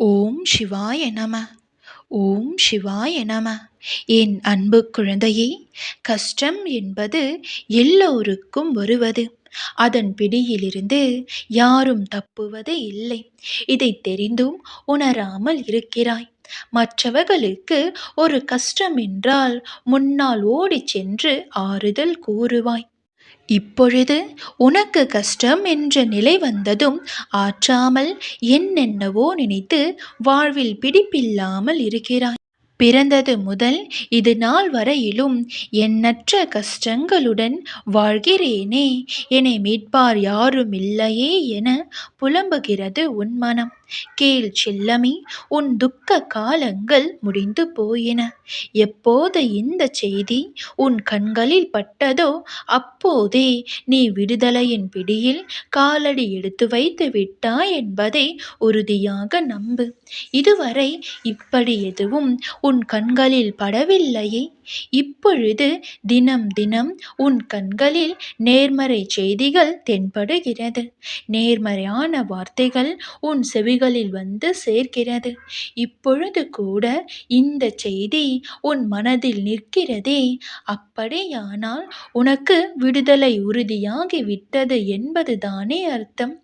ஓம் சிவாய நம. ஓம் சிவாய நம. என் அன்பு குழந்தையே கஷ்டம் என்பது எல்லோருக்கும் வருவது. அதன் பிடியிலிருந்து யாரும் தப்புவது இல்லை. இதை தெரிந்தும் உணராமல் இருக்கிறாய். மற்றவர்களுக்கு ஒரு கஷ்டம் என்றால் முன்னால் ஓடிச் சென்று ஆறுதல் கூறுவாய். இப்பொழுது உனக்கு கஷ்டம் என்ற நிலை வந்ததும் ஆற்றாமல் என்னென்னவோ நினைத்து வாழ்வில் பிடிப்பில்லாமல் இருக்கிறாய். பிறந்தது முதல் இது நாள் வரையிலும் எண்ணற்ற கஷ்டங்களுடன் வாழ்கிறேனே என்னை மீட்பார் யாரும் இல்லையே என புலம்புகிறது உன் மனம். கேள் செல்லமே உன் துக்க காலங்கள் முடிந்து போயின. எப்போது இந்த செய்தி உன் கண்களில் பட்டதோ அப்போதே நீ விடுதலையின் பிடியில் காலடி எடுத்து வைத்து விட்டாய் என்பதை உறுதியாக நம்பு. இதுவரை இப்படி எதுவும் உன் கண்களில் படவில்லையே. இப்பொழுது தினம் தினம் உன் கண்களில் நேர்மறை செய்திகள் தென்படுகிறது. நேர்மறையான வார்த்தைகள் உன் செவி செவிகளில் வந்து சேர்க்கிறது. இப்பொழுது கூட இந்த செய்தி உன் மனதில் நிற்கிறதே. அப்படியானால் உனக்கு விடுதலை உறுதியாகி விட்டது என்பதுதானே அர்த்தம்.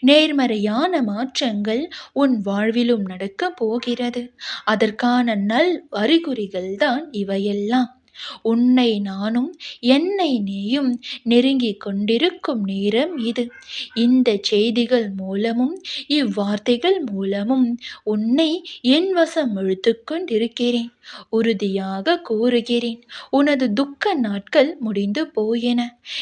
நேர்மறையான மாற்றங்கள் உன் வாழ்விலும் நடக்கப் போகிறது. அதற்கான நல் அறிகுறிகள்தான் இவையெல்லாம். உன்னை நானும் என்னை நீயும் நெருங்கிக் கொண்டிருக்கும் நேரம் இது. இந்த செய்திகள் மூலமும் இவ்வார்த்தைகள் மூலமும் உன்னை என் வசம் இழுத்து கொண்டிருக்கிறேன். உறுதியாக கூறுகிறேன் உனது துக்க நாட்கள் முடிந்து போயின.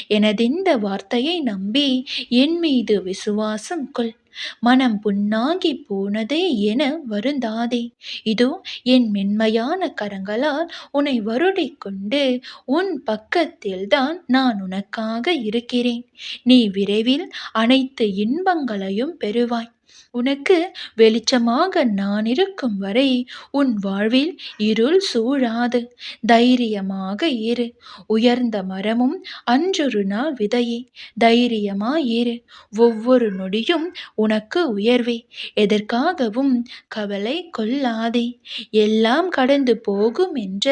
எனதிந்த வார்த்தையை நம்பி என் மீது விசுவாசம் கொள். மனம் புண்ணாகி போனதே என வருந்தாதே. இதோ என் மென்மையான கரங்களால் உன்னை வருடிக்கொண்டு உன் பக்கத்தில்தான் நான் உனக்காக இருக்கிறேன். நீ விரைவில் அனைத்து இன்பங்களையும் பெறுவாய். உனக்கு வெளிச்சமாக நான் இருக்கும் வரை உன் வாழ்வில் இருள் சூழாது. தைரியமாக இரு. உயர்ந்த மரமும் அன்றொரு நாள் விதையே. தைரியமாயிரு. ஒவ்வொரு நொடியும் உனக்கு உயர்வே. எதற்காகவும் கவலை கொள்ளாதே. எல்லாம் கடந்து போகும் என்ற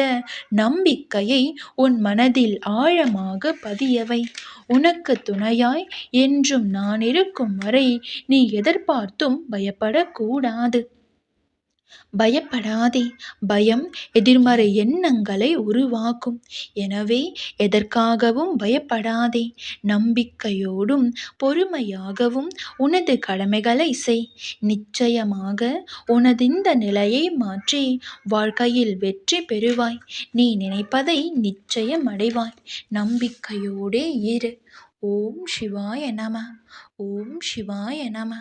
நம்பிக்கையை உன் மனதில் ஆழமாக பதியவை. உனக்கு துணையாய் என்றும் நான் இருக்கும் வரை நீ பார்த்தும் பயப்படக்கூடாது. பயப்படாதே. பயம் எதிர்மறை எண்ணங்களை உருவாக்கும். எனவே எதற்காகவும் பயப்படாதே. நம்பிக்கையோடும் பொறுமையாகவும் உனது கடமைகளை செய். நிச்சயமாக உனது இந்த நிலையை மாற்றி வாழ்க்கையில் வெற்றி பெறுவாய். நீ நினைப்பதை நிச்சயம் அடைவாய். நம்பிக்கையோடே இரு. ஓம் சிவாய நம. ஓம் சிவாய நம.